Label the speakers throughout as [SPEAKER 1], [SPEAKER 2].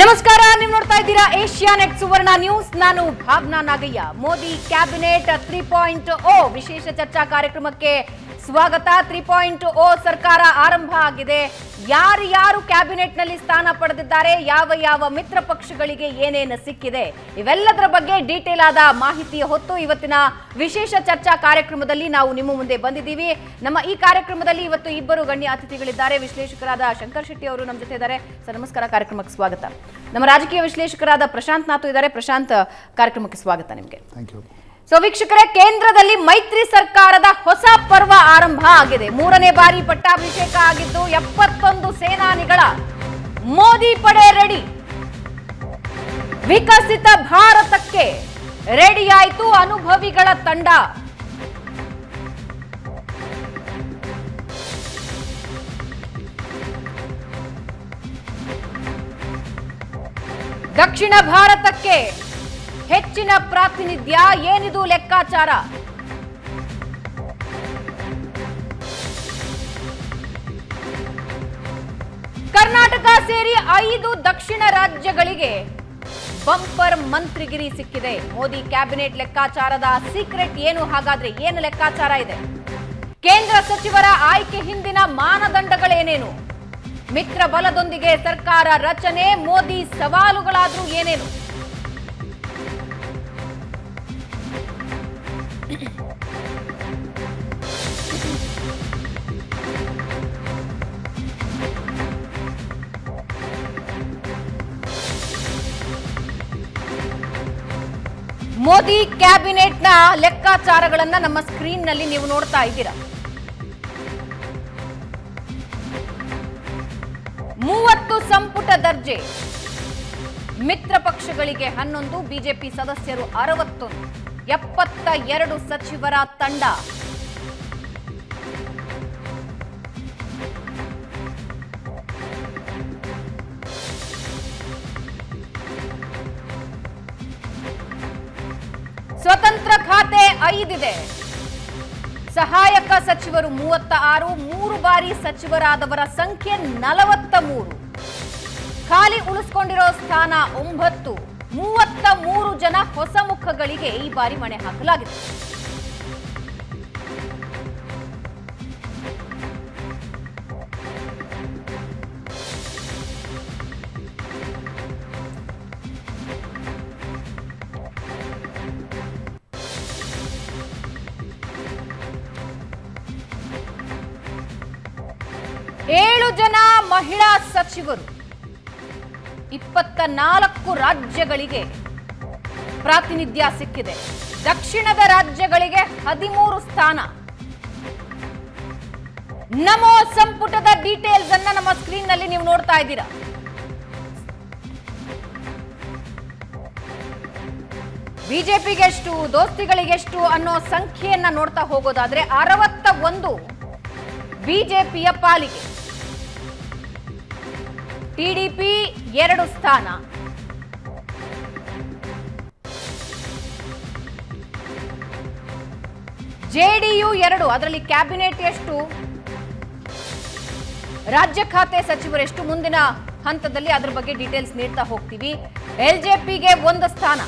[SPEAKER 1] ನಮಸ್ಕಾರ, ನೀವು ನೋಡ್ತಾ ಇದ್ದೀರಾ ಏಷ್ಯಾ ನೆಟ್ ಸುವರ್ಣ ನ್ಯೂಸ್. ನಾನು Bhavana Nagaiah. Modi cabinet three point O ವಿಶೇಷ ಚರ್ಚಾ ಕಾರ್ಯಕ್ರಮಕ್ಕೆ ಸ್ವಾಗತ. ತ್ರೀ ಪಾಯಿಂಟ್ ಓ ಸರ್ಕಾರ ಆರಂಭ ಆಗಿದೆ. ಯಾರು ಯಾರು ಕ್ಯಾಬಿನೆಟ್ನಲ್ಲಿ ಸ್ಥಾನ ಪಡೆದಿದ್ದಾರೆ, ಯಾವ ಯಾವ ಮಿತ್ರ ಪಕ್ಷಗಳಿಗೆ ಏನೇನು ಸಿಕ್ಕಿದೆ, ಇವೆಲ್ಲದರ ಬಗ್ಗೆ ಡೀಟೇಲ್ ಆದ ಮಾಹಿತಿಯ ಹೊತ್ತು ಇವತ್ತಿನ ವಿಶೇಷ ಚರ್ಚಾ ಕಾರ್ಯಕ್ರಮದಲ್ಲಿ ನಾವು ನಿಮ್ಮ ಮುಂದೆ ಬಂದಿದ್ದೀವಿ. ನಮ್ಮ ಈ ಕಾರ್ಯಕ್ರಮದಲ್ಲಿ ಇವತ್ತು ಇಬ್ಬರು ಗಣ್ಯ ಅತಿಥಿಗಳಿದ್ದಾರೆ. ವಿಶ್ಲೇಷಕರಾದ ಶಂಕರ್ ಶೆಟ್ಟಿ ಅವರು ನಮ್ಮ ಜೊತೆ ಇದ್ದಾರೆ. ಸರ್, ನಮಸ್ಕಾರ. ಕಾರ್ಯಕ್ರಮಕ್ಕೆ ಸ್ವಾಗತ. ನಮ್ಮ ರಾಜಕೀಯ ವಿಶ್ಲೇಷಕರಾದ ಪ್ರಶಾಂತ್ ನಾಥು ಇದ್ದಾರೆ. ಪ್ರಶಾಂತ್, ಕಾರ್ಯಕ್ರಮಕ್ಕೆ ಸ್ವಾಗತ ನಿಮಗೆ.
[SPEAKER 2] ಥ್ಯಾಂಕ್ ಯು
[SPEAKER 1] ಸೊ ವೀಕ್ಷಕರೇ, ಕೇಂದ್ರದಲ್ಲಿ ಮೈತ್ರಿ ಸರ್ಕಾರದ ಹೊಸ ಪರ್ವ ಆರಂಭ ಆಗಿದೆ. ಮೂರನೇ ಬಾರಿ ಪಟ್ಟಾಭಿಷೇಕ ಆಗಿದ್ದು ಎಪ್ಪತ್ತೊಂದು ಸೇನಾನಿಗಳ ಮೋದಿ ಪಡೆ ರೆಡಿ ವಿಕಸಿತ ಭಾರತಕ್ಕೆ ರೆಡಿಯಾಯಿತು ಅನುಭವಿಗಳ ತಂಡ. ದಕ್ಷಿಣ ಭಾರತಕ್ಕೆ ಹೆಚ್ಚಿನ ಪ್ರಾತಿನಿಧ್ಯ ಏನಿದು ಲೆಕ್ಕಾಚಾರ? ಕರ್ನಾಟಕ ಸೇರಿ ಐದು ದಕ್ಷಿಣ ರಾಜ್ಯಗಳಿಗೆ ಬಂಪರ್ ಮಂತ್ರಿಗಿರಿ ಸಿಕ್ಕಿದೆ. ಮೋದಿ ಕ್ಯಾಬಿನೆಟ್ ಲೆಕ್ಕಾಚಾರದ ಸೀಕ್ರೆಟ್ ಏನು? ಹಾಗಾದ್ರೆ ಏನು ಲೆಕ್ಕಾಚಾರ ಇದೆ? ಕೇಂದ್ರ ಸಚಿವರ ಆಯ್ಕೆ ಹಿಂದಿನ ಮಾನದಂಡಗಳೇನೇನು? ಮಿತ್ರ ಬಲದೊಂದಿಗೆ ಸರ್ಕಾರ ರಚನೆ, ಮೋದಿ ಸವಾಲುಗಳಾದ್ರೂ ಏನೇನು? ಮೋದಿ ಕ್ಯಾಬಿನೆಟ್ನ ಲೆಕ್ಕಾಚಾರಗಳನ್ನ ನಮ್ಮ ಸ್ಕ್ರೀನ್ನಲ್ಲಿ ನೀವು ನೋಡ್ತಾ ಇದ್ದೀರಾ. ಮೂವತ್ತು ಸಂಪುಟ ದರ್ಜೆ. ಮಿತ್ರ ಪಕ್ಷಗಳಿಗೆ ಹನ್ನೊಂದು, ಬಿಜೆಪಿ ಸದಸ್ಯರು ಅರವತ್ತೊಂದು. ಎಪ್ಪತ್ತ ಎರಡು ಸಚಿವರ ತಂಡ. ಸ್ವತಂತ್ರ ಖಾತೆ ಐದಿದೆ. ಸಹಾಯಕ ಸಚಿವರು ಮೂವತ್ತ ಆರು ಮೂರು ಬಾರಿ ಸಚಿವರಾದವರ ಸಂಖ್ಯೆ ನಲವತ್ತ ಮೂರು. ಖಾಲಿ ಉಳಿಸ್ಕೊಂಡಿರೋ ಸ್ಥಾನ ಒಂಬತ್ತು. ಮೂವತ್ತ ಮೂರು ಜನ ಹೊಸ ಮುಖಗಳಿಗೆ ಈ ಬಾರಿ ಮಣೆ ಹಾಕಲಾಗಿದೆ. ಏಳು ಜನ ಮಹಿಳಾ ಸಚಿವರು. ಇಪ್ಪತ್ತ ನಾಲ್ಕು ರಾಜ್ಯಗಳಿಗೆ ಪ್ರಾತಿನಿಧ್ಯ ಸಿಕ್ಕಿದೆ. ದಕ್ಷಿಣದ ರಾಜ್ಯಗಳಿಗೆ ಹದಿಮೂರು ಸ್ಥಾನ. ನಮೋ ಸಂಪುಟದ ಡೀಟೇಲ್ಸ್ ಅನ್ನ ನಮ್ಮ ಸ್ಕ್ರೀನ್ನಲ್ಲಿ ನೀವು ನೋಡ್ತಾ ಇದ್ದೀರಾ. ಬಿಜೆಪಿಗೆಷ್ಟು ದೋಸ್ತಿಗಳಿಗೆಷ್ಟು ಅನ್ನೋ ಸಂಖ್ಯೆಯನ್ನ ನೋಡ್ತಾ ಹೋಗೋದಾದ್ರೆ ಅರವತ್ತ ಒಂದು ಬಿಜೆಪಿಯ ಪಾಲಿಗೆ. ಟಿಡಿಪಿ ಎರಡು ಸ್ಥಾನ. ಜೆಡಿಯು ಎರಡು, ಅದರಲ್ಲಿ ಕ್ಯಾಬಿನೆಟ್ ಎಷ್ಟು? ರಾಜ್ಯ ಖಾತೆ ಸಚಿವರೆಷ್ಟು ಮುಂದಿನ ಹಂತದಲ್ಲಿ ಅದರ ಬಗ್ಗೆ ಡೀಟೇಲ್ಸ್ ನೀಡ್ತಾ ಹೋಗ್ತೀವಿ. ಎಲ್ಜೆಪಿಗೆ ಒಂದು ಸ್ಥಾನ.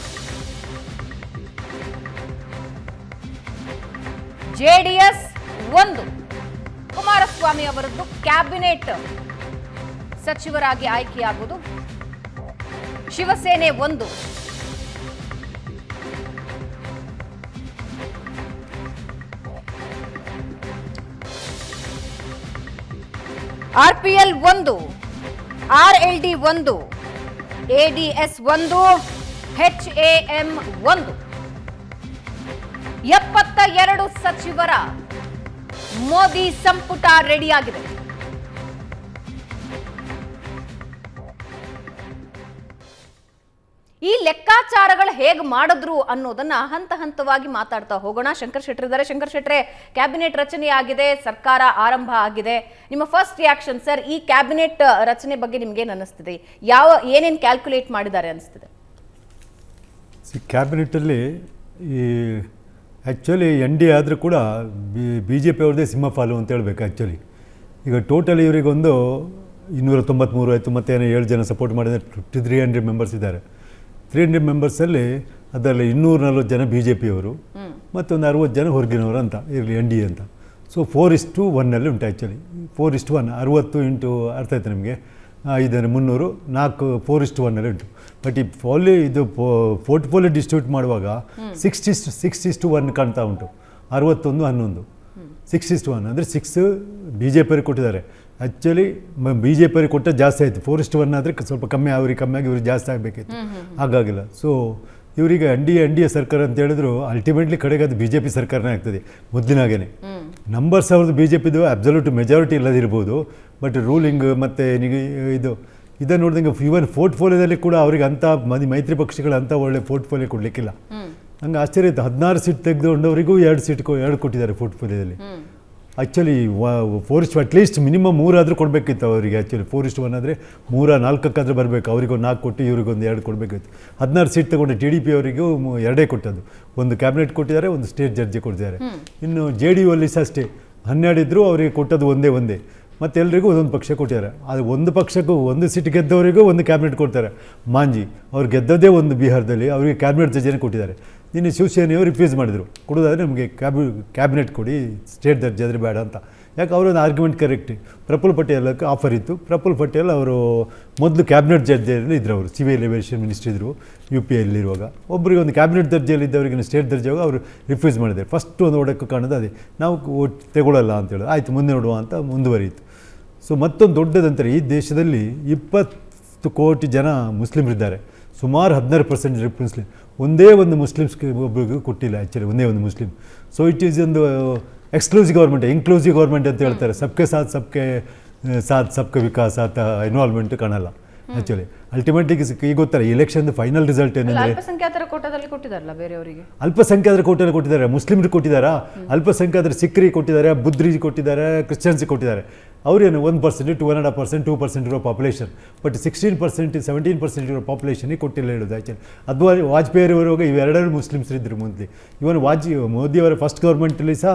[SPEAKER 1] ಜೆಡಿಎಸ್ ಒಂದು. ಕುಮಾರಸ್ವಾಮಿ ಅವರದ್ದು ಕ್ಯಾಬಿನೆಟ್ ಸಚಿವರಾಗಿ ಆಯ್ಕೆಯಾಗುವುದು. ಶಿವಸೇನೆ ಒಂದು. ಆರ್ಪಿಎಲ್ ಒಂದು, ಆರ್ಎಲ್ಡಿ ಒಂದು, ಎಡಿಎಸ್ ಒಂದು ಎಚ್ ಎಂ ಒಂದು. ಎಪ್ಪತ್ತ ಎರಡು ಸಚಿವರ ಮೋದಿ ಸಂಪುಟ ರೆಡಿಯಾಗಿದೆ. ಈ ಲೆಕ್ಕಾಚಾರಗಳು ಹೇಗೆ ಮಾಡಿದ್ರು ಅನ್ನೋದನ್ನ ಹಂತ ಹಂತವಾಗಿ ಮಾತಾಡ್ತಾ ಹೋಗೋಣ. ಶಂಕರ್ ಶೆಟ್ಟರ್ ಇದ್ದಾರೆ. ಶಂಕರ್ ಶೆಟ್ರೆ, ಕ್ಯಾಬಿನೆಟ್ ರಚನೆ ಆಗಿದೆ, ಸರ್ಕಾರ ಆರಂಭ ಆಗಿದೆ. ನಿಮ್ಮ ಫಸ್ಟ್ ರಿಯಾಕ್ಷನ್ ಸರ್ ಈ ಕ್ಯಾಬಿನೆಟ್ ರಚನೆ ಬಗ್ಗೆ ನಿಮ್ಗೇನು ಅನ್ನಿಸ್ತಿದೆ? ಯಾವ, ಏನೇನು ಕ್ಯಾಲ್ಕುಲೇಟ್ ಮಾಡಿದ್ದಾರೆ ಅನಿಸ್ತಿದೆ
[SPEAKER 2] ಕ್ಯಾಬಿನೆಟಲ್ಲಿ ಈ ಆ್ಯಕ್ಚುಲಿ ಎನ್ ಡಿ ಆದರೂ ಕೂಡ ಬಿ ಜೆ ಪಿ ಅವ್ರದ್ದೇ ಸಿಂಹಪಾಲು ಅಂತ ಹೇಳ್ಬೇಕು ಆ್ಯಕ್ಚುಲಿ ಈಗ ಟೋಟಲ್ ಇವರಿಗೊಂದು ಇನ್ನೂರ ತೊಂಬತ್ತ್ಮೂರು ಆಯಿತು ಮತ್ತೇನೋ ಏಳು ಜನ ಸಪೋರ್ಟ್ ಮಾಡಿದರೆ ತ್ರೀ ಹಂಡ್ರೆಡ್ ಮೆಂಬರ್ಸ್ ಇದ್ದಾರೆ. ತ್ರೀ ಹಂಡ್ರೆಡ್ ಮೆಂಬರ್ಸಲ್ಲಿ ಅದರಲ್ಲಿ ಇನ್ನೂರ ನಲ್ವತ್ತು ಜನ ಬಿ ಜೆ ಪಿಯವರು ಮತ್ತೊಂದು ಅರುವತ್ತು ಜನ ಹೊರಗಿನವರು ಅಂತ ಇರಲಿ ಎನ್ ಡಿ ಎ ಅಂತ. ಸೊ ಫೋರ್ ಇಸ್ಟು ಒನ್ನಲ್ಲಿ ಉಂಟು actually four is to one ಅರುವತ್ತು ಇಂಟು ಅರ್ಥ ಆಯ್ತು ನಿಮಗೆ? ಐದನೇ ಮುನ್ನೂರು ನಾಲ್ಕು ಫೋರ್ ಇಸ್ಟು ಒನ್ನಲ್ಲಿ ಉಂಟು. ಬಟ್ ಈ ಫೋಲಿ ಇದು ಪೋರ್ಟ್ಫೋಲಿಯೋ ಡಿಸ್ಟ್ರಿಬ್ಯೂಟ್ ಮಾಡುವಾಗ six is to six is to one ಕಾಣ್ತಾ ಉಂಟು. ಅರುವತ್ತೊಂದು ಹನ್ನೊಂದು. ಸಿಕ್ಸ್ ಇಸ್ಟು ಒನ್ ಅಂದರೆ ಸಿಕ್ಸ್ ಬಿ ಜೆ ಪಿಯವ್ರಿಗೆ ಕೊಟ್ಟಿದ್ದಾರೆ. ಆ್ಯಕ್ಚುಲಿ ಬಿ ಜೆ ಪಿಯವ್ರಿಗೆ ಕೊಟ್ಟದ್ದು ಜಾಸ್ತಿ ಆಯಿತು. ಫೋರ್ ಇಸ್ಟ್ ಒನ್ ಆದರೆ ಸ್ವಲ್ಪ ಕಮ್ಮಿ ಅವ್ರಿಗೆ ಕಮ್ಮಿ ಆಗಿ ಇವ್ರಿಗೆ ಜಾಸ್ತಿ ಆಗಬೇಕಿತ್ತು. ಹಾಗಾಗಿಲ್ಲ. ಸೊ ಇವರಿಗೆ N D N D A ಸರ್ಕಾರ ಅಂತ ಹೇಳಿದ್ರು ಅಲ್ಟಿಮೇಟ್ಲಿ ಕಡೆಗೆ ಅದು ಬಿ ಜೆ ಪಿ ಸರ್ಕಾರನೇ ಆಗ್ತದೆ. ಮುದ್ದಿನಾಗೇನೆ ನಂಬರ್ಸ್ ಅವ್ರದ್ದು ಬಿ ಜೆ ಪಿದು ಅಬ್ಸಲ್ಯೂಟ್ ಮೆಜಾರಿಟಿ ಇಲ್ಲದಿರ್ಬೋದು. ಬಟ್ ರೂಲಿಂಗ್ ಮತ್ತು ಇದು ಇದನ್ನು ನೋಡಿದಂಗೆ ಇವನ್ ಪೋರ್ಟ್ಫೋಲಿಯೋದಲ್ಲಿ ಕೂಡ ಅವ್ರಿಗೆ ಅಂಥ ಮದಿ ಮೈತ್ರಿ ಪಕ್ಷಗಳು ಅಂಥ ಒಳ್ಳೆ ಪೋರ್ಟ್ಫೋಲಿಯೋ ಕೊಡಲಿಕ್ಕಿಲ್ಲ. ನಂಗೆ ಆಶ್ಚರ್ಯ ಇತ್ತು ಹದಿನಾರು ಸೀಟ್ ತೆಗೆದುಕೊಂಡವರಿಗೂ ಎರಡು ಸೀಟ್ ಕೊ ಎರಡು ಕೊಟ್ಟಿದ್ದಾರೆ ಪೋರ್ಟ್ಫೋಲಿಯೋದಲ್ಲಿ actually four is to at least minimum ಮೂರಾದರೂ ಕೊಡಬೇಕಿತ್ತು ಅವರಿಗೆ ಆ್ಯಕ್ಚುಲಿ ಫೋರ್ ಒನ್ ಆದರೆ ಮೂರ ನಾಲ್ಕಕ್ಕಾದರೂ ಬರಬೇಕು. ಅವರಿಗೊಂದು ನಾಲ್ಕು ಕೊಟ್ಟು ಇವ್ರಿಗೊಂದು ಎರಡು ಕೊಡಬೇಕಿತ್ತು. ಹದಿನಾರು ಸೀಟ್ ತಗೊಂಡು ಟಿ ಡಿ ಪಿ ಅವರಿಗೂ ಎರಡೇ ಕೊಟ್ಟದ್ದು. ಒಂದು ಕ್ಯಾಬಿನೆಟ್ ಕೊಟ್ಟಿದ್ದಾರೆ ಒಂದು ಸ್ಟೇಟ್ ಜಡ್ಜಿ ಕೊಟ್ಟಿದ್ದಾರೆ. ಇನ್ನು ಜೆ ಡಿ ಯು ಅಲ್ಲಿ ಸಹ ಅಷ್ಟೇ. ಹನ್ನೆರಡು ಇದ್ದರೂ ಅವರಿಗೆ ಕೊಟ್ಟದ್ದು ಒಂದೇ ಒಂದೇ. ಮತ್ತು ಎಲ್ರಿಗೂ ಒಂದೊಂದು ಪಕ್ಷ ಕೊಟ್ಟಿದ್ದಾರೆ. ಅದು ಒಂದು ಪಕ್ಷಕ್ಕೂ ಒಂದು ಸೀಟ್ ಗೆದ್ದವರಿಗೂ ಒಂದು ಕ್ಯಾಬಿನೆಟ್ ಕೊಡ್ತಾರೆ. ಮಾಂಜಿ ಅವ್ರು ಗೆದ್ದದೇ ಒಂದು ಬಿಹಾರದಲ್ಲಿ ಅವರಿಗೆ ಕ್ಯಾಬಿನೆಟ್ ಜಡ್ಜಿನೇ ಕೊಟ್ಟಿದ್ದಾರೆ. ನಿನ್ನೆ ಶಿವಸೇನೆಯವರು ರಿಫ್ಯೂಸ್ ಮಾಡಿದರು. ಕೊಡೋದಾದರೆ ನಮಗೆ ಕ್ಯಾಬ್ ಕ್ಯಾಬಿನೆಟ್ ಕೊಡಿ ಸ್ಟೇಟ್ ದರ್ಜೆ ಆದರೆ ಬೇಡ ಅಂತ. ಯಾಕೆ ಅವರೊಂದು ಆರ್ಗ್ಯುಮೆಂಟ್ ಕರೆಕ್ಟ್ ಪ್ರಫುಲ್ ಪಟೇಲಕ್ಕೆ ಆಫರ್ ಇತ್ತು. ಪ್ರಫುಲ್ ಪಟೇಲ್ ಅವರು ಮೊದಲು ಕ್ಯಾಬಿನೆಟ್ ದರ್ಜೆಯಲ್ಲಿ ಇದ್ದರು ಅವರು ಸಿವಿಲ್ ಏವಿಯೇಷನ್ ಮಿನಿಸ್ಟ್ರಿ ಇದ್ದರು ಯು ಪಿ ಐಲಿರುವಾಗ ಒಬ್ಬರಿಗೆ ಒಂದು ಕ್ಯಾಬಿನೆಟ್ ದರ್ಜೆಯಲ್ಲಿ ಇದ್ದವರಿಗೆ ಸ್ಟೇಟ್ ದರ್ಜೆಯಾಗ ಅವರು ರಿಫ್ಯೂಸ್ ಮಾಡಿದ್ದಾರೆ ಫಸ್ಟ್ ಒಂದು ಓಡಕ್ಕೆ ಕಾಣೋದು ಅದೇ. ನಾವು ತಗೊಳ್ಳಲ್ಲ ಅಂತ ಅಂತೇಳಿ ಆಯಿತು, ಮುಂದೆ ನೋಡುವ ಅಂತ ಮುಂದುವರಿಯಿತು. ಸೊ ಮತ್ತೊಂದು ದೊಡ್ಡದಂತಾರೆ ಈ ದೇಶದಲ್ಲಿ ಇಪ್ಪತ್ತು ಕೋಟಿ ಜನ ಮುಸ್ಲಿಮರಿದ್ದಾರೆ. ಸುಮಾರು ಹದಿನಾರು ಪರ್ಸೆಂಟ್ ಮುಸ್ಲಿಂ ಒಂದೇ ಒಂದು ಮುಸ್ಲಿಮ್ಸ್ಗೆ ಒಬ್ಬರಿಗೂ ಕೊಟ್ಟಿಲ್ಲ ಆ್ಯಕ್ಚುಲಿ ಒಂದೇ ಒಂದು ಮುಸ್ಲಿಂ ಸೊ ಇಟ್ ಈಸ್ ಒಂದು ಎಕ್ಸ್ಕ್ಲೂಸಿವ್ ಗೌರ್ಮೆಂಟ್ ಇನ್ಕ್ಲೂಸಿವ್ ಗೌರ್ಮೆಂಟ್ ಅಂತ ಹೇಳ್ತಾರೆ. ಸಬ್ಕೆ ಸಾಥ್ ಸಬ್ಕೆ ಸಾಥ್ ಸಬ್ಕೆ ವಿಕಾಸ್ ಆತ ಇನ್ವಾಲ್ವ್ಮೆಂಟ್ ಕಾಣಲ್ಲ ಆ್ಯಕ್ಚುಲಿ ಅಲ್ಟಿಮೇಟ್ಲಿ ಈಗ ಗೊತ್ತಲ್ಲ ಎಲೆಕ್ಷನ್ ಫೈನಲ್ ರಿಸಲ್ಟ್
[SPEAKER 1] ಏನಂದ್ರೆ
[SPEAKER 2] ಏನಂದರೆ
[SPEAKER 1] ಅಲ್ಪಸಂಖ್ಯಾತರ ಕೋಟಾದಲ್ಲಿ ಕೊಟ್ಟಿದಾರಲ್ಲ ಬೇರೆಯವರಿಗೆ?
[SPEAKER 2] ಅಲ್ಪಸಂಖ್ಯಾತರ ಕೋಟೆಲ್ಲ ಕೊಟ್ಟಿದ್ದಾರೆ ಮುಸ್ಲಿಮ್ರಿಗೆ ಕೊಟ್ಟಿದ್ದಾರಾ? ಅಲ್ಪಸಂಖ್ಯಾತರ ಸಿಖ್ರಿಗೆ ಕೊಟ್ಟಿದ್ದಾರೆ ಬುದ್ಧರಿಗೆ ಕೊಟ್ಟಿದ್ದಾರೆ ಕ್ರಿಶ್ಚಿಯನ್ಸ್ಗೆ ಕೊಟ್ಟಿದ್ದಾರೆ. ಅವರೇನು ಒಂದು percent two and half percent two percent ಇರೋ population but sixteen percent seventeen percent ಇರೋ ಪಾಪ್ಯುಲೇಷನಿಗೆ ಕೊಟ್ಟಿಲ್ಲ ಹೇಳೋದು ಆ್ಯಕ್ಚುಲಿ ಅದು ಇವೆರಡರೂ ಮುಸ್ಲಿಮ್ಸ್ ಇದ್ದರು ಮೊದಲು ಇವನ್ ವಾಜ್ ಮೋದಿಯವರ ಫಸ್ಟ್ ಗೌರ್ಮೆಂಟಲ್ಲಿ ಸಹ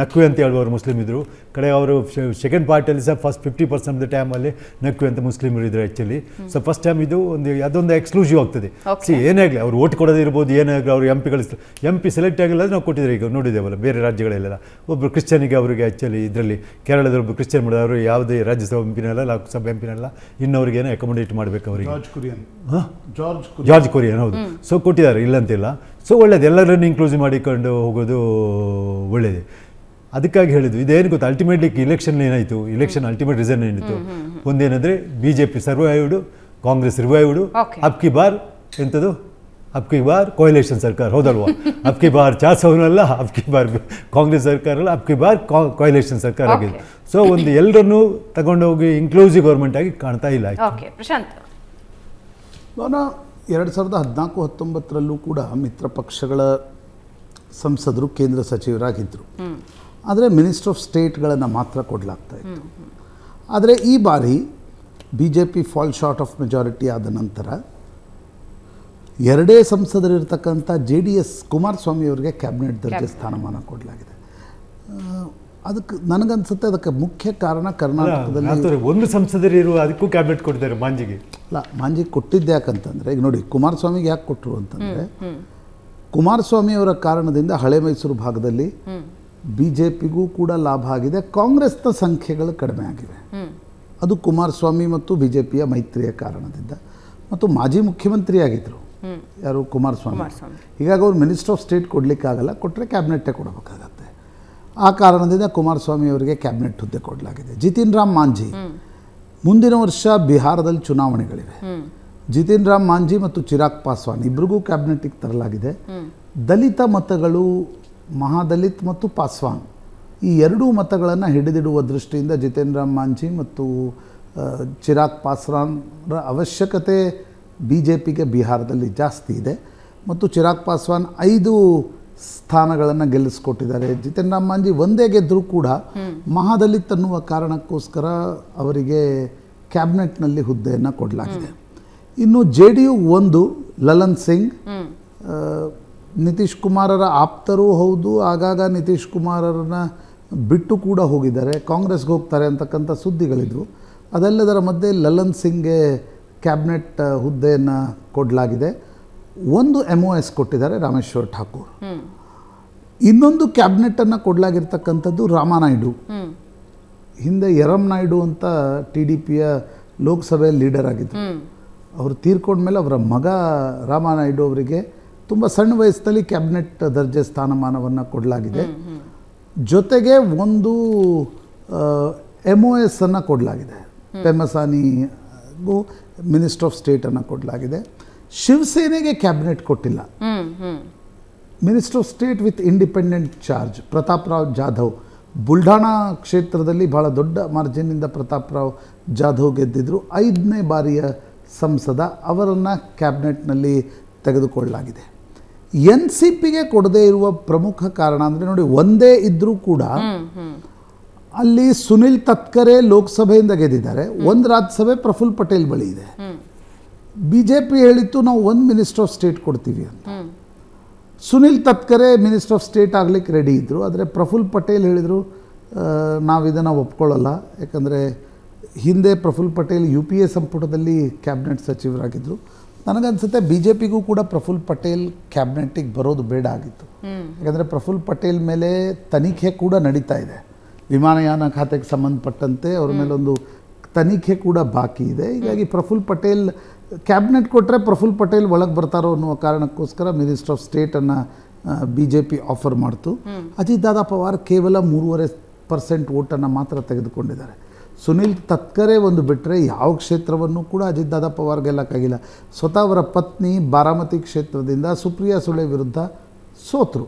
[SPEAKER 2] ನಕ್ವೆ ಅಂತ ಹೇಳುವವರು ಮುಸ್ಲಿಮ್ ಇದ್ದರು ಕಡೆ ಅವರು ಸೆಕೆಂಡ್ ಪಾರ್ಟಲ್ಲಿ ಸಹ first fifty percent of the ಟೈಮಲ್ಲಿ ನಕ್ವೆ ಅಂತ ಮುಸ್ಲಿಮರು ಇದ್ದರು ಆ್ಯಕ್ಚುಲಿ ಸೊ ಫಸ್ಟ್ ಟೈಮ್ ಇದು ಒಂದು ಅದೊಂದು ಎಕ್ಸ್ಕ್ಲೂಸಿವ್ ಆಗ್ತದೆ. ಸಿ ಏನೇ ಆಗಲಿ ಅವ್ರು ಓಟ್ ಕೊಡೋದೇ ಇರ್ಬೋದು ಏನೇ ಆಗಲಿ ಅವರು ಎಂ ಪಿಗಳು ಎಂ ಪಿ ಸೆಲೆಕ್ಟ್ ಆಗಿಲ್ಲ ನಾವು ಕೊಟ್ಟಿದ್ದೀವಿ ಈಗ ನೋಡಿದ್ದೇವಲ್ಲ ಬೇರೆ ರಾಜ್ಯಗಳಲ್ಲೆಲ್ಲ. ಒಬ್ಬರು ಕ್ರಿಶ್ಚಿಯನಿಗೆ ಅವರಿಗೆ ಆ್ಯಕ್ಚುಲಿ ಇದರಲ್ಲಿ ಕೇರಳದ ಒಬ್ಬರು ಕ್ರಿಶ್ಚಿಯನ್ ಮಾಡಿದವರು ಅವರು ಯಾವುದೇ ರಾಜ್ಯಸಭಾ ಎಂಪಿನಲ್ಲ ಲೋಕಸಭಾ ಎಂಪಿನಲ್ಲ ಇನ್ನವ್ರಿಗೆ ಏನೋ ಅಕೊಮಡೇಟ್ ಮಾಡಬೇಕು ಅವರಿಗೆ?
[SPEAKER 3] ಜಾರ್ಜ್ ಕುರಿಯನ್
[SPEAKER 2] ಹಾಂ?
[SPEAKER 3] ಜಾರ್ಜ್ ಕುರಿಯನ್
[SPEAKER 2] ಜಾರ್ಜ್ ಕೊರಿಯನ್ ಹೌದು. ಸೊ ಕೊಟ್ಟಿದ್ದಾರೆ ಇಲ್ಲ ಅಂತಿಲ್ಲ ಸೊ ಒಳ್ಳೇದು ಎಲ್ಲರನ್ನು ಇನ್ಕ್ಲೂಸಿವ್ ಮಾಡಿಕೊಂಡು ಹೋಗೋದು ಒಳ್ಳೇದೇ. ಅದಕ್ಕಾಗಿ ಹೇಳಿದ್ದು ಇದೇನು ಗೊತ್ತಾ ಅಲ್ಟಿಮೇಟ್ಲಿ ಇಲೆಕ್ಷನ್ ಏನಾಯಿತು? ಇಲೆಕ್ಷನ್ ಅಲ್ಟಿಮೇಟ್ ರೀಸನ್ ಏನಿತ್ತು? ಒಂದೇನಂದರೆ B J P survived Congress revived ಅಪ್ಕಿ ಬಾರ್ ಎಂಥದ್ದು? ಅಬ್ಕಿ ಬಾರ್ ಕೊಯ್ಲೇಷನ್ ಸರ್ಕಾರ ಹೌದಲ್ವಾ? ಅಬ್ಕಿ ಬಾರ್ ಚಾರ್ ಸೌನಲ್ಲ ಅಬ್ಕಿ ಬಾರ್ ಕಾಂಗ್ರೆಸ್ ಸರ್ಕಾರ ಅಲ್ಲ ಅಬ್ಕಿ ಬಾರ್ ಕೋಯಲೇಷನ್ ಸರ್ಕಾರ ಆಗಿದೆ ಸೊ ಒಂದು ಎಲ್ಲರನ್ನೂ ತಗೊಂಡೋಗಿ ಇನ್ಕ್ಲೂಸಿವ್ ಗೌರ್ಮೆಂಟ್ ಆಗಿ ಕಾಣ್ತಾ ಇಲ್ಲ
[SPEAKER 1] ಓಕೆ ಪ್ರಶಾಂತ್.
[SPEAKER 3] ನಾನು ಎರಡು ಸಾವಿರದ ಹದಿನಾಲ್ಕು ಹತ್ತೊಂಬತ್ತರಲ್ಲೂ ಕೂಡ ಮಿತ್ರ ಪಕ್ಷಗಳ ಸಂಸದರು ಕೇಂದ್ರ ಸಚಿವರಾಗಿದ್ದರು ಆದರೆ ಮಿನಿಸ್ಟರ್ ಆಫ್ ಸ್ಟೇಟ್ಗಳನ್ನು ಮಾತ್ರ ಕೊಡಲಾಗ್ತಾ ಇತ್ತು. ಆದರೆ ಈ ಬಾರಿ B J P fall short of majority ಆದ ನಂತರ ಎರಡೇ ಸಂಸದರಿರ್ತಕ್ಕಂಥ ಜೆ ಡಿ ಎಸ್ ಕುಮಾರಸ್ವಾಮಿ ಅವರಿಗೆ ಕ್ಯಾಬಿನೆಟ್ ದರ್ಜೆ ಸ್ಥಾನಮಾನ ಕೊಡಲಾಗಿದೆ. ಅದಕ್ಕೆ ನನಗನ್ಸುತ್ತೆ ಅದಕ್ಕೆ ಮುಖ್ಯ ಕಾರಣ ಕರ್ನಾಟಕದಲ್ಲಿ
[SPEAKER 2] ಒಂದು ಸಂಸದರಿರುವ ಅದಕ್ಕೂ ಕ್ಯಾಬಿನೆಟ್ ಕೊಟ್ಟಿದ್ದಾರೆ ಮಾಂಜಿಗೆ.
[SPEAKER 3] ಅಲ್ಲ ಮಾಂಜಿ ಕೊಟ್ಟಿದ್ದು ಯಾಕಂತಂದರೆ ಈಗ ನೋಡಿ ಕುಮಾರಸ್ವಾಮಿಗೆ ಯಾಕೆ ಕೊಟ್ಟರು ಅಂತಂದರೆ ಕುಮಾರಸ್ವಾಮಿಯವರ ಕಾರಣದಿಂದ ಹಳೆ ಮೈಸೂರು ಭಾಗದಲ್ಲಿ ಬಿ ಜೆ ಪಿಗೂ ಕೂಡ ಲಾಭ ಆಗಿದೆ ಕಾಂಗ್ರೆಸ್ನ ಸಂಖ್ಯೆಗಳು ಕಡಿಮೆ ಆಗಿವೆ. ಅದು ಕುಮಾರಸ್ವಾಮಿ ಮತ್ತು ಬಿ ಜೆ ಪಿಯ ಮೈತ್ರಿಯ ಕಾರಣದಿಂದ. ಮತ್ತು ಮಾಜಿ ಮುಖ್ಯಮಂತ್ರಿ ಆಗಿದ್ದರು ಯಾರು? ಕುಮಾರಸ್ವಾಮಿ. ಹೀಗಾಗಿ ಅವ್ರು ಮಿನಿಸ್ಟರ್ ಆಫ್ ಸ್ಟೇಟ್ ಕೊಡಲಿಕ್ಕಾಗಲ್ಲ ಕೊಟ್ಟರೆ ಕ್ಯಾಬಿನೆಟ್ಟೇ ಕೊಡಬೇಕಾಗತ್ತೆ. ಆ ಕಾರಣದಿಂದ ಕುಮಾರಸ್ವಾಮಿ ಅವರಿಗೆ ಕ್ಯಾಬಿನೆಟ್ ಹುದ್ದೆ ಕೊಡಲಾಗಿದೆ. ಜಿತಿನ್ ರಾಮ್ ಮಾಂಜಿ. ಮುಂದಿನ ವರ್ಷ ಬಿಹಾರದಲ್ಲಿ ಚುನಾವಣೆಗಳಿವೆ. ಜಿತಿನ್ ರಾಮ್ ಮಾಂಜಿ ಮತ್ತು ಚಿರಾಗ್ ಪಾಸ್ವಾನ್ ಇಬ್ಬರಿಗೂ ಕ್ಯಾಬಿನೆಟ್ಗೆ ತರಲಾಗಿದೆ. ದಲಿತ ಮತಗಳು ಮಹಾದಲಿತ್ ಮತ್ತು ಪಾಸ್ವಾನ್ ಈ ಎರಡೂ ಮತಗಳನ್ನು ಹಿಡಿದಿಡುವ ದೃಷ್ಟಿಯಿಂದ ಜಿತೇಂದ್ರ ರಾಮ್ ಮಾಂಜಿ ಮತ್ತು ಚಿರಾಗ್ ಪಾಸ್ವಾನ್ರ ಅವಶ್ಯಕತೆ ಬಿ ಜೆ ಪಿಗೆ ಬಿಹಾರದಲ್ಲಿ ಜಾಸ್ತಿ ಇದೆ. ಮತ್ತು ಚಿರಾಗ್ ಪಾಸ್ವಾನ್ ಐದು ಸ್ಥಾನಗಳನ್ನು ಗೆಲ್ಲಿಸ್ಕೊಟ್ಟಿದ್ದಾರೆ. ಜಿತೇನ್ ರಾಮ್ ಮಾಂಜಿ ಒಂದೇ ಗೆದ್ದರೂ ಕೂಡ ಮಹಾದಲಿತ್ ಅನ್ನುವ ಕಾರಣಕ್ಕೋಸ್ಕರ ಅವರಿಗೆ ಕ್ಯಾಬಿನೆಟ್ನಲ್ಲಿ ಹುದ್ದೆಯನ್ನು ಕೊಡಲಾಗಿದೆ. ಇನ್ನು ಜೆ ಡಿ ಯು ಒಂದು ಲಲನ್ ಸಿಂಗ್. ನಿತೀಶ್ ಕುಮಾರರ ಆಪ್ತರೂ ಹೌದು ಆಗಾಗ ನಿತೀಶ್ ಕುಮಾರರನ್ನ ಬಿಟ್ಟು ಕೂಡ ಹೋಗಿದ್ದಾರೆ. ಕಾಂಗ್ರೆಸ್ಗೆ ಹೋಗ್ತಾರೆ ಅಂತಕ್ಕಂಥ ಸುದ್ದಿಗಳಿದ್ವು. ಅದೆಲ್ಲದರ ಮಧ್ಯೆ ಲಲನ್ ಸಿಂಗ್ಗೆ ಕ್ಯಾಬಿನೆಟ್ ಹುದ್ದೆಯನ್ನು ಕೊಡಲಾಗಿದೆ. ಒಂದು ಎಂ ಒ ಎಸ್ ಕೊಟ್ಟಿದ್ದಾರೆ ರಾಮೇಶ್ವರ್ ಠಾಕೂರ್. ಇನ್ನೊಂದು ಕ್ಯಾಬಿನೆಟನ್ನು ಕೊಡಲಾಗಿರ್ತಕ್ಕಂಥದ್ದು ರಾಮಾನಾಯ್ಡು. ಹಿಂದೆ ಯರಂ ನಾಯ್ಡು ಅಂತ ಟಿ ಡಿ ಪಿಯ ಲೋಕಸಭೆ ಲೀಡರ್ ಆಗಿದ್ದರು ಅವರು ತೀರ್ಕೊಂಡ ಮೇಲೆ ಅವರ ಮಗ ರಾಮನಾಯ್ಡು ಅವರಿಗೆ ತುಂಬ ಸಣ್ಣ ವಯಸ್ಸಲ್ಲಿ ಕ್ಯಾಬಿನೆಟ್ ದರ್ಜೆ ಸ್ಥಾನಮಾನವನ್ನು ಕೊಡಲಾಗಿದೆ. ಜೊತೆಗೆ ಒಂದು ಎಂ ಒ ಎಸ್ ಅನ್ನು ಕೊಡಲಾಗಿದೆ. ಪೆಮಸಾನಿಗೂ ಮಿನಿಸ್ಟರ್ ಆಫ್ ಸ್ಟೇಟನ್ನು ಕೊಡಲಾಗಿದೆ. ಶಿವಸೇನೆಗೆ ಕ್ಯಾಬಿನೆಟ್ ಕೊಟ್ಟಿಲ್ಲ. Minister of state with independent charge Pratap Rao Jadhav Buldhana ಕ್ಷೇತ್ರದಲ್ಲಿ ಬಹಳ ದೊಡ್ಡ ಮಾರ್ಜಿನ್ನಿಂದ ಪ್ರತಾಪ್ ರಾವ್ ಜಾಧವ್ ಗೆದ್ದಿದ್ರು. ಐದನೇ ಬಾರಿಯ ಸಂಸದ ಅವರನ್ನು ಕ್ಯಾಬಿನೆಟ್ನಲ್ಲಿ ತೆಗೆದುಕೊಳ್ಳಲಾಗಿದೆ. ಎನ್ ಸಿ ಪಿಗೆ ಕೊಡದೇ ಇರುವ ಪ್ರಮುಖ ಕಾರಣ ಅಂದರೆ ನೋಡಿ ಒಂದೇ ಇದ್ದರೂ ಕೂಡ ಅಲ್ಲಿ ಸುನಿಲ್ ತತ್ಕರೆ ಲೋಕಸಭೆಯಿಂದ ಗೆದ್ದಿದ್ದಾರೆ. ಒಂದು ರಾಜ್ಯಸಭೆ ಪ್ರಫುಲ್ ಪಟೇಲ್ ಬಳಿ ಇದೆ. ಬಿ ಜೆ ಪಿ ಹೇಳಿತ್ತು ನಾವು ಒಂದು ಮಿನಿಸ್ಟರ್ ಆಫ್ ಸ್ಟೇಟ್ ಕೊಡ್ತೀವಿ ಅಂತ. Sunil Tatkare minister of state ಆಗಲಿಕ್ಕೆ ರೆಡಿ ಇದ್ದರು ಆದರೆ ಪ್ರಫುಲ್ ಪಟೇಲ್ ಹೇಳಿದರು ನಾವು ಇದನ್ನು ಒಪ್ಕೊಳ್ಳಲ್ಲ. ಯಾಕಂದರೆ ಹಿಂದೆ Praful Patel U P A ಸಂಪುಟದಲ್ಲಿ ಕ್ಯಾಬಿನೆಟ್ ಸಚಿವರಾಗಿದ್ದರು ನನಗನ್ಸುತ್ತೆ ಬಿ ಜೆ ಪಿಗೂ ಕೂಡ ಪ್ರಫುಲ್ ಪಟೇಲ್ ಕ್ಯಾಬಿನೆಟ್ಟಿಗೆ ಬರೋದು ಬೇಡ ಆಗಿತ್ತು. ಯಾಕಂದರೆ ಪ್ರಫುಲ್ ಪಟೇಲ್ ಮೇಲೆ ತನಿಖೆ ಕೂಡ ನಡೀತಾ ಇದೆ. ವಿಮಾನಯಾನ ಖಾತೆಗೆ ಸಂಬಂಧಪಟ್ಟಂತೆ ಅವ್ರ ಮೇಲೊಂದು ತನಿಖೆ ಕೂಡ ಬಾಕಿ ಇದೆ. ಹೀಗಾಗಿ ಪ್ರಫುಲ್ ಪಟೇಲ್ ಕ್ಯಾಬಿನೆಟ್ ಕೊಟ್ಟರೆ ಪ್ರಫುಲ್ ಪಟೇಲ್ ಒಳಗೆ ಬರ್ತಾರೋ ಅನ್ನುವ ಕಾರಣಕ್ಕೋಸ್ಕರ ಮಿನಿಸ್ಟರ್ ಆಫ್ ಸ್ಟೇಟನ್ನು ಬಿ ಜೆ ಪಿ ಆಫರ್ ಮಾಡ್ತು. ಅಜಿತ್ ದಾದಾ ಪವಾರ್ ಕೇವಲ ಮೂರುವರೆ ಪರ್ಸೆಂಟ್ ಓಟನ್ನು ಮಾತ್ರ ತೆಗೆದುಕೊಂಡಿದ್ದಾರೆ. ಸುನಿಲ್ ತತ್ಕರೆ ಒಂದು ಬಿಟ್ಟರೆ ಯಾವ ಕ್ಷೇತ್ರವನ್ನು ಕೂಡ ಅಜಿತ್ ದಾದಾ ಪವಾರ್ ಗೆಲ್ಲಕ್ಕಾಗಿಲ್ಲ ಸ್ವತಃ ಅವರ ಪತ್ನಿ ಬಾರಾಮತಿ ಕ್ಷೇತ್ರದಿಂದ ಸುಪ್ರಿಯಾ ಸುಳೆ ವಿರುದ್ಧ ಸೋತರು.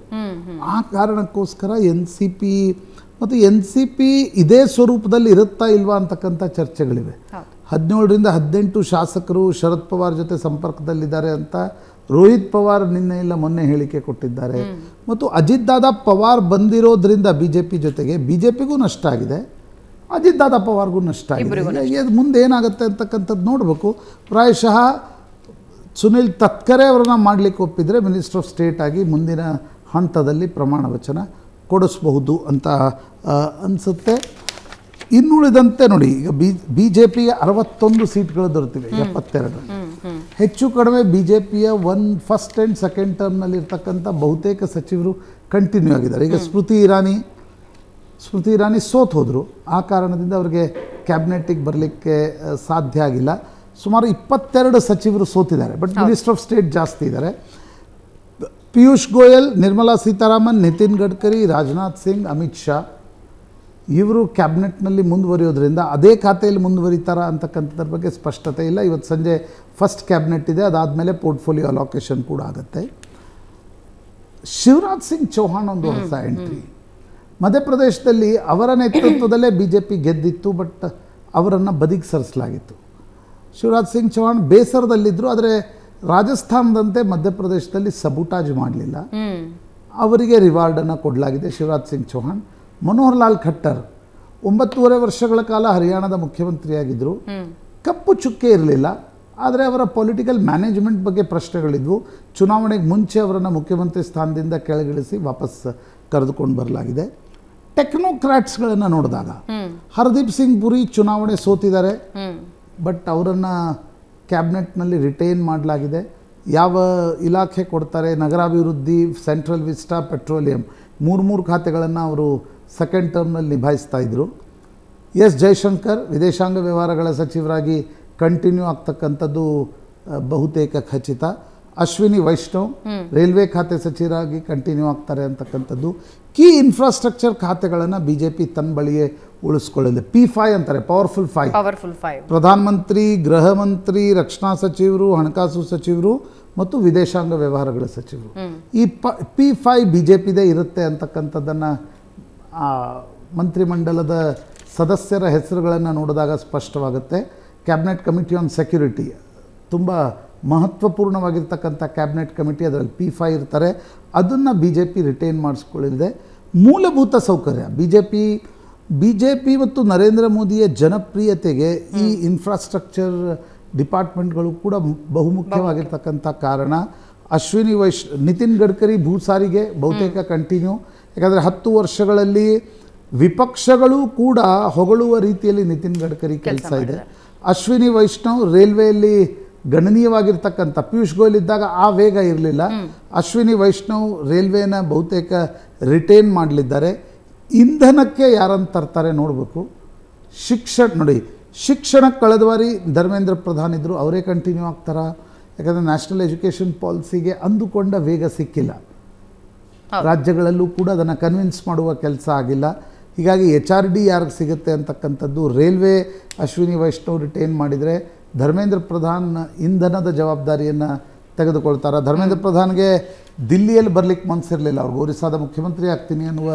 [SPEAKER 3] ಆ ಕಾರಣಕ್ಕೋಸ್ಕರ ಎನ್ ಸಿ ಪಿ ಮತ್ತು ಎನ್ ಸಿ ಪಿ ಇದೇ ಸ್ವರೂಪದಲ್ಲಿ ಇರುತ್ತಾ ಇಲ್ವಾ ಅಂತಕ್ಕಂಥ ಚರ್ಚೆಗಳಿವೆ.
[SPEAKER 1] ಹೌದು.
[SPEAKER 3] ಹದಿನೇಳರಿಂದ ಹದಿನೆಂಟು ಶಾಸಕರು ಶರದ್ ಪವಾರ್ ಜೊತೆ ಸಂಪರ್ಕದಲ್ಲಿದ್ದಾರೆ ಅಂತ ರೋಹಿತ್ ಪವಾರ್ ನಿನ್ನೆ ಇಲ್ಲ ಮೊನ್ನೆ ಹೇಳಿಕೆ ಕೊಟ್ಟಿದ್ದಾರೆ. ಮತ್ತು ಅಜಿತ್ ದಾದಾ ಪವಾರ್ ಬಂದಿರೋದ್ರಿಂದ ಬಿ ಜೆ ಪಿ ಜೊತೆಗೆ ಬಿ ಜೆ ಪಿಗೂ ನಷ್ಟ ಆಗಿದೆ. ಅಜಿತ್ ದಾದಾ ಪವಾರ್ಗೂ ನಷ್ಟ ಆಗಿದೆ. ಮುಂದೆ ಏನಾಗುತ್ತೆ ಅಂತಕ್ಕಂಥದ್ದು ನೋಡಬೇಕು. ಪ್ರಾಯಶಃ ಸುನಿಲ್ ತತ್ಕರೆ ಅವರನ್ನ ಮಾಡಲಿಕ್ಕೆ ಒಪ್ಪಿದರೆ ಮಿನಿಸ್ಟರ್ ಆಫ್ ಸ್ಟೇಟ್ ಆಗಿ ಮುಂದಿನ ಹಂತದಲ್ಲಿ ಪ್ರಮಾಣ ವಚನ ಕೊಡಿಸಬಹುದು ಅಂತ ಅನಿಸುತ್ತೆ. ಇನ್ನುಳಿದಂತೆ ನೋಡಿ ಈಗ ಬಿ ಬಿ ಜೆ ಪಿಗೆ ಅರವತ್ತೊಂದು ಸೀಟ್ಗಳು ದೊರೆತಿವೆ ಎಪ್ಪತ್ತೆರಡು. ಹೆಚ್ಚು ಕಡಿಮೆ ಬಿ ಜೆ ಪಿಯ ಒನ್ ಫಸ್ಟ್ ಆ್ಯಂಡ್ ಸೆಕೆಂಡ್ ಟರ್ಮ್ನಲ್ಲಿ ಇರ್ತಕ್ಕಂಥ ಬಹುತೇಕ ಸಚಿವರು ಕಂಟಿನ್ಯೂ ಆಗಿದ್ದಾರೆ. ಈಗ ಸ್ಮೃತಿ ಇರಾನಿ ಸ್ಮೃತಿ ಇರಾನಿ ಸೋತ್ ಹೋದರು. ಆ ಕಾರಣದಿಂದ ಅವರಿಗೆ ಕ್ಯಾಬಿನೆಟ್ಟಿಗೆ ಬರಲಿಕ್ಕೆ ಸಾಧ್ಯ ಆಗಿಲ್ಲ. ಸುಮಾರು ಇಪ್ಪತ್ತೆರಡು ಸಚಿವರು ಸೋತಿದ್ದಾರೆ. ಬಟ್ ಮಿನಿಸ್ಟರ್ ಆಫ್ ಸ್ಟೇಟ್ ಜಾಸ್ತಿ ಇದ್ದಾರೆ. ಪಿಯೂಷ್ ಗೋಯಲ್ ನಿರ್ಮಲಾ ಸೀತಾರಾಮನ್ ನಿತಿನ್ ಗಡ್ಕರಿ ರಾಜನಾಥ್ ಸಿಂಗ್ ಅಮಿತ್ ಶಾ ಇವರು ಕ್ಯಾಬಿನೆಟ್ನಲ್ಲಿ ಮುಂದುವರಿಯೋದ್ರಿಂದ ಅದೇ ಖಾತೆಯಲ್ಲಿ ಮುಂದುವರಿತಾರಾ ಅಂತಕ್ಕಂಥದ್ರ ಬಗ್ಗೆ ಸ್ಪಷ್ಟತೆ ಇಲ್ಲ. ಇವತ್ತು ಸಂಜೆ ಫಸ್ಟ್ ಕ್ಯಾಬಿನೆಟ್ ಇದೆ ಅದಾದಮೇಲೆ ಪೋರ್ಟ್ಫೋಲಿಯೋ ಅಲೋಕೇಶನ್ ಕೂಡ ಆಗುತ್ತೆ. ಶಿವರಾಜ್ ಸಿಂಗ್ ಚೌಹಾಣ್ ಒಂದು ಹೊಸ ಎಂಟ್ರಿ. ಮಧ್ಯಪ್ರದೇಶದಲ್ಲಿ ಅವರ ನೇತೃತ್ವದಲ್ಲೇ ಬಿ ಜೆ ಪಿ ಗೆದ್ದಿತ್ತು ಬಟ್ ಅವರನ್ನು ಬದಿಗೆ ಸರಿಸಲಾಗಿತ್ತು. ಶಿವರಾಜ್ ಸಿಂಗ್ ಚೌಹಾಣ್ ಬೇಸರದಲ್ಲಿದ್ದರು ಆದರೆ ರಾಜಸ್ಥಾನದಂತೆ ಮಧ್ಯಪ್ರದೇಶದಲ್ಲಿ ಸಬೂಟಾಜ್ ಮಾಡಲಿಲ್ಲ. ಅವರಿಗೆ ರಿವಾರ್ಡನ್ನು ಕೊಡಲಾಗಿದೆ ಶಿವರಾಜ್ ಸಿಂಗ್ ಚೌಹಾಣ್. ಮನೋಹರ್ ಲಾಲ್ ಖಟ್ಟರ್ ಒಂಬತ್ತೂವರೆ ವರ್ಷಗಳ ಕಾಲ ಹರಿಯಾಣದ ಮುಖ್ಯಮಂತ್ರಿಯಾಗಿದ್ದರು ಕಪ್ಪು ಚುಕ್ಕೆ ಇರಲಿಲ್ಲ ಆದರೆ ಅವರ ಪೊಲಿಟಿಕಲ್ ಮ್ಯಾನೇಜ್ಮೆಂಟ್ ಬಗ್ಗೆ ಪ್ರಶ್ನೆಗಳಿದ್ವು. ಚುನಾವಣೆಗೆ ಮುಂಚೆ ಅವರನ್ನು ಮುಖ್ಯಮಂತ್ರಿ ಸ್ಥಾನದಿಂದ ಕೆಳಗಿಳಿಸಿ ವಾಪಸ್ ಕರೆದುಕೊಂಡು ಬರಲಾಗಿದೆ. ಟೆಕ್ನೋಕ್ರಾಟ್ಸ್ಗಳನ್ನು ನೋಡಿದಾಗ ಹರ್ದೀಪ್ ಸಿಂಗ್ ಪುರಿ ಚುನಾವಣೆ ಸೋತಿದ್ದಾರೆ. ಬಟ್ ಅವರನ್ನು ಕ್ಯಾಬಿನೆಟ್ನಲ್ಲಿ ರಿಟೈನ್ ಮಾಡಲಾಗಿದೆ. ಯಾವ ಇಲಾಖೆ ಕೊಡ್ತಾರೆ? ನಗರಾಭಿವೃದ್ಧಿ ಸೆಂಟ್ರಲ್ ವಿಸ್ಟಾ ಪೆಟ್ರೋಲಿಯಂ ಮೂರು ಮೂರು ಖಾತೆಗಳನ್ನು ಅವರು ಸೆಕೆಂಡ್ ಟರ್ಮ್ನಲ್ಲಿ ನಿಭಾಯಿಸ್ತಾ ಇದ್ದರು ಎಸ್ ಜಯಶಂಕರ್ ವಿದೇಶಾಂಗ ವ್ಯವಹಾರಗಳ ಸಚಿವರಾಗಿ ಕಂಟಿನ್ಯೂ ಆಗ್ತಕ್ಕಂಥದ್ದು ಬಹುತೇಕ ಖಚಿತ. ಅಶ್ವಿನಿ ವೈಷ್ಣವ್ ರೈಲ್ವೆ ಖಾತೆ ಸಚಿವರಾಗಿ ಕಂಟಿನ್ಯೂ ಆಗ್ತಾರೆ ಅಂತಕ್ಕಂಥದ್ದು. ಕೀ ಇನ್ಫ್ರಾಸ್ಟ್ರಕ್ಚರ್ ಖಾತೆಗಳನ್ನು ಬಿ ಜೆ ಪಿ ತನ್ನ ಬಳಿಯೇ ಉಳಿಸ್ಕೊಳ್ಳಿದೆ ಪಿ ಫೈ ಅಂತಾರೆ ಪವರ್ಫುಲ್ ಫೈ
[SPEAKER 1] ಪವರ್ಫುಲ್ ಫೈವ್
[SPEAKER 3] ಪ್ರಧಾನಮಂತ್ರಿ ಗೃಹ ಮಂತ್ರಿ ರಕ್ಷಣಾ ಸಚಿವರು ಹಣಕಾಸು ಸಚಿವರು ಮತ್ತು ವಿದೇಶಾಂಗ ವ್ಯವಹಾರಗಳ ಸಚಿವರು. ಈ ಪ ಪಿ ಫೈ ಬಿ ಜೆ ಪಿದೇ ಇರುತ್ತೆ ಅಂತಕ್ಕಂಥದ್ದನ್ನು ಮಂತ್ರಿಮಂಡಲದ ಸದಸ್ಯರ ಹೆಸರುಗಳನ್ನು ನೋಡಿದಾಗ ಸ್ಪಷ್ಟವಾಗುತ್ತೆ. ಕ್ಯಾಬಿನೆಟ್ ಕಮಿಟಿ ಆನ್ ಸೆಕ್ಯೂರಿಟಿ ತುಂಬ ಮಹತ್ವಪೂರ್ಣವಾಗಿರ್ತಕ್ಕಂಥ ಕ್ಯಾಬಿನೆಟ್ ಕಮಿಟಿ ಅದರಲ್ಲಿ ಪಿ ಫೈ ಇರ್ತಾರೆ. ಅದನ್ನು ಬಿ ಜೆ ಪಿ ರಿಟೈನ್ ಮಾಡಿಸ್ಕೊಳ್ಳಿದೆ ಮೂಲಭೂತ ಸೌಕರ್ಯ B J P B J P ಮತ್ತು ನರೇಂದ್ರ ಮೋದಿಯ ಜನಪ್ರಿಯತೆಗೆ ಈ ಇನ್ಫ್ರಾಸ್ಟ್ರಕ್ಚರ್ ಡಿಪಾರ್ಟ್ಮೆಂಟ್ಗಳು ಕೂಡ ಬಹುಮುಖ್ಯವಾಗಿರ್ತಕ್ಕಂಥ ಕಾರಣ. ಅಶ್ವಿನಿ ವೈಶ್ ನಿತಿನ್ ಗಡ್ಕರಿ ಭೂ ಸಾರಿಗೆ ಬಹುತೇಕ ಕಂಟಿನ್ಯೂ ಯಾಕಂದರೆ ಹತ್ತು ವರ್ಷಗಳಲ್ಲಿ ವಿಪಕ್ಷಗಳು ಕೂಡ ಹೊಗಳುವ ರೀತಿಯಲ್ಲಿ ನಿತಿನ್ ಗಡ್ಕರಿ ಕೆಲಸ ಇದೆ. ಅಶ್ವಿನಿ ವೈಷ್ಣವ್ ರೈಲ್ವೆಯಲ್ಲಿ ಗಣನೀಯವಾಗಿರ್ತಕ್ಕಂಥ ಪಿಯೂಷ್ ಗೋಯಲ್ ಇದ್ದಾಗ ಆ ವೇಗ ಇರಲಿಲ್ಲ. ಅಶ್ವಿನಿ ವೈಷ್ಣವ್ ರೈಲ್ವೆನ ಬಹುತೇಕ ರಿಟೈನ್ ಮಾಡಲಿದ್ದಾರೆ. ಇಂಧನಕ್ಕೆ ಯಾರನ್ನು ತರ್ತಾರೆ ನೋಡಬೇಕು. ಶಿಕ್ಷಣ ನೋಡಿ ಶಿಕ್ಷಣಕ್ಕೆ ಕಳೆದ ಬಾರಿ ಧರ್ಮೇಂದ್ರ ಪ್ರಧಾನ್ ಇದ್ದರು ಅವರೇ ಕಂಟಿನ್ಯೂ ಆಗ್ತಾರಾ? ಯಾಕಂದರೆ ನ್ಯಾಷನಲ್ ಎಜುಕೇಷನ್ ಪಾಲಿಸಿಗೆ ಅಂದುಕೊಂಡ ವೇಗ ಸಿಕ್ಕಿಲ್ಲ. ರಾಜ್ಯಗಳಲ್ಲೂ ಕೂಡ ಅದನ್ನು ಕನ್ವಿನ್ಸ್ ಮಾಡುವ ಕೆಲಸ ಆಗಿಲ್ಲ. ಹೀಗಾಗಿ ಎಚ್ ಆರ್ ಡಿ ಯಾರಿಗೆ ಸಿಗುತ್ತೆ ಅಂತಕ್ಕಂಥದ್ದು ರೈಲ್ವೆ ಅಶ್ವಿನಿ ವೈಷ್ಣವ್ ರಿಟೈನ್ ಮಾಡಿದರೆ ಧರ್ಮೇಂದ್ರ ಪ್ರಧಾನ್ ಇಂಧನದ ಜವಾಬ್ದಾರಿಯನ್ನು ತೆಗೆದುಕೊಳ್ತಾರೆ? ಧರ್ಮೇಂದ್ರ ಪ್ರಧಾನ್ಗೆ ದಿಲ್ಲಿಯಲ್ಲಿ ಬರಲಿಕ್ಕೆ ಮನಸ್ಸಿರಲಿಲ್ಲ ಅವ್ರಿಗೆ ಒರಿಸ್ಸಾದ ಮುಖ್ಯಮಂತ್ರಿ ಆಗ್ತೀನಿ ಅನ್ನುವ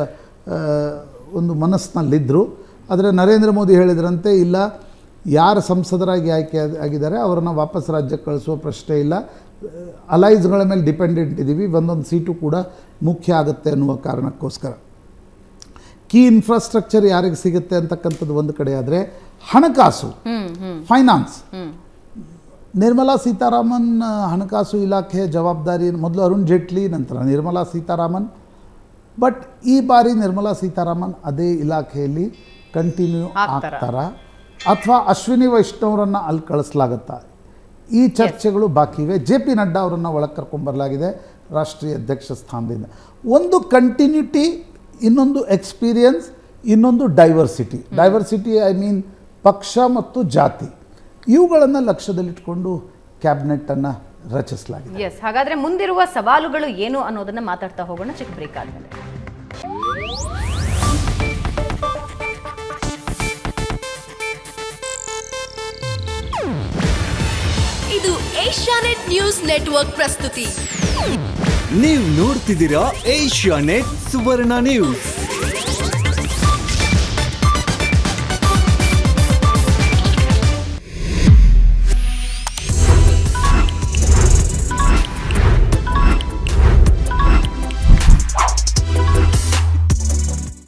[SPEAKER 3] ಒಂದು ಮನಸ್ಸಿನಲ್ಲಿದ್ದರು ಆದರೆ ನರೇಂದ್ರ ಮೋದಿ ಹೇಳಿದ್ರಂತೆ ಇಲ್ಲ ಯಾರು ಸಂಸದರಾಗಿ ಆಯ್ಕೆ ಆಗಿದ್ದಾರೆ ಅವರನ್ನು ವಾಪಸ್ ರಾಜ್ಯಕ್ಕೆ ಕಳಿಸುವ ಪ್ರಶ್ನೆ ಇಲ್ಲ. ಅಲೈಸ್ಗಳ ಮೇಲೆ ಡಿಪೆಂಡೆಂಟ್ ಇದ್ದೀವಿ ಒಂದೊಂದು ಸೀಟು ಕೂಡ ಮುಖ್ಯ ಆಗುತ್ತೆ ಅನ್ನುವ ಕಾರಣಕ್ಕೋಸ್ಕರ. ಕೀ ಇನ್ಫ್ರಾಸ್ಟ್ರಕ್ಚರ್ ಯಾರಿಗೆ ಸಿಗುತ್ತೆ ಅಂತಕ್ಕಂಥದ್ದು ಒಂದು ಕಡೆ ಆದರೆ ಹಣಕಾಸು ಫೈನಾನ್ಸ್. ನಿರ್ಮಲಾ ಸೀತಾರಾಮನ್ ಹಣಕಾಸು ಇಲಾಖೆ ಜವಾಬ್ದಾರಿ ಮೊದಲು ಅರುಣ್ ಜೇಟ್ಲಿ ನಂತರ ನಿರ್ಮಲಾ ಸೀತಾರಾಮನ್ ಬಟ್ ಈ ಬಾರಿ ನಿರ್ಮಲಾ ಸೀತಾರಾಮನ್ ಅದೇ ಇಲಾಖೆಯಲ್ಲಿ ಕಂಟಿನ್ಯೂ ಆಗ್ತಾರಾ? ಅಥವಾ ಅಶ್ವಿನಿ ವೈಷ್ಣವರನ್ನು ಅಲ್ಲಿ ಕಳಿಸ್ಲಾಗತ್ತಾ? ಈ ಚರ್ಚೆಗಳು ಬಾಕಿ ಇವೆ. ಜೆ ಪಿ ನಡ್ಡಾ ಅವರನ್ನು ಒಳಗೆ ಕರ್ಕೊಂಬರಲಾಗಿದೆ ರಾಷ್ಟ್ರೀಯ ಅಧ್ಯಕ್ಷ ಸ್ಥಾನದಿಂದ. ಒಂದು ಕಂಟಿನ್ಯೂಟಿ ಇನ್ನೊಂದು ಎಕ್ಸ್ಪೀರಿಯನ್ಸ್ ಇನ್ನೊಂದು ಡೈವರ್ಸಿಟಿ ಡೈವರ್ಸಿಟಿ ಐ ಮೀನ್ ಪಕ್ಷ ಮತ್ತು ಜಾತಿ. ಇವುಗಳನ್ನು ಲಕ್ಷ್ಯದಲ್ಲಿಟ್ಕೊಂಡು ಕ್ಯಾಬಿನೆಟ್ಟನ್ನು ರಚಿಸಲಾಗಿದೆ.
[SPEAKER 1] ಎಸ್ ಹಾಗಾದ್ರೆ ಮುಂದಿರುವ ಸವಾಲುಗಳು ಏನು ಅನ್ನೋದನ್ನ ಮಾತಾಡ್ತಾ ಹೋಗೋಣ. ಚಿಕ್ಕ ಬ್ರೇಕ್ ಆದ್ಮೇಲೆ.
[SPEAKER 4] ಇದು ಏಷ್ಯಾನೆಟ್ ನ್ಯೂಸ್ ನೆಟ್ವರ್ಕ್ ಪ್ರಸ್ತುತಿ.
[SPEAKER 5] ನೀವು ನೋಡ್ತಿದ್ದೀರಾ ಏಷ್ಯಾ ನೆಟ್ ಸುವರ್ಣ ನ್ಯೂಸ್.